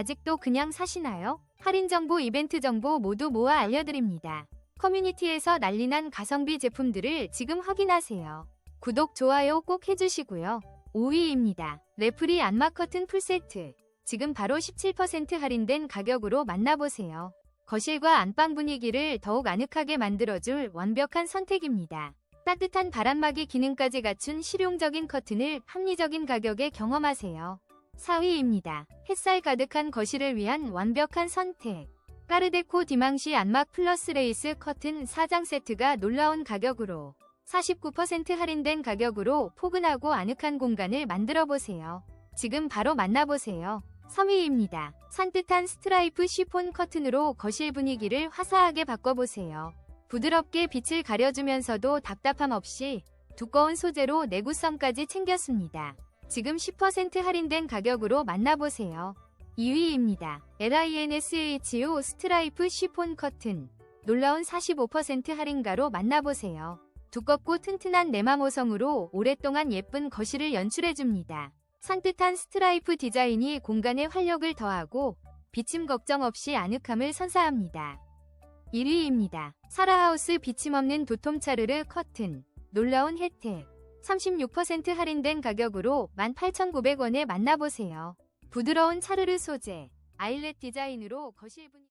아직도 그냥 사시나요? 할인 정보, 이벤트 정보 모두 모아 알려드립니다. 커뮤니티에서 난리난 가성비 제품들을 지금 확인하세요. 구독, 좋아요 꼭 해주시고요. 5위입니다. 레프리 안마 커튼 풀세트. 지금 바로 17% 할인된 가격으로 만나보세요. 거실과 안방 분위기를 더욱 아늑하게 만들어줄 완벽한 선택입니다. 따뜻한 바람막이 기능까지 갖춘 실용적인 커튼을 합리적인 가격에 경험하세요. 4위입니다. 햇살 가득한 거실을 위한 완벽한 선택. 까르데코 디망시 안막 플러스 레이스 커튼 4장 세트가 놀라운 가격으로 49% 할인된 가격으로 포근하고 아늑한 공간을 만들어 보세요. 지금 바로 만나보세요. 3위입니다. 산뜻한 스트라이프 쉬폰 커튼으로 거실 분위기를 화사하게 바꿔보세요. 부드럽게 빛을 가려주면서도 답답함 없이 두꺼운 소재로 내구성까지 챙겼습니다. 지금 10% 할인된 가격으로 만나보세요. 2위입니다. LINSHO 스트라이프 쉬폰 커튼. 놀라운 45% 할인가로 만나보세요. 두껍고 튼튼한 내마모성으로 오랫동안 예쁜 거실을 연출해줍니다. 산뜻한 스트라이프 디자인이 공간에 활력을 더하고 비침 걱정 없이 아늑함을 선사합니다. 1위입니다. 사라하우스 비침 없는 도톰 차르르 커튼. 놀라운 혜택. 36% 할인된 가격으로 18,900원에 만나보세요. 부드러운 차르르 소재, 아일렛 디자인으로 거실 분위기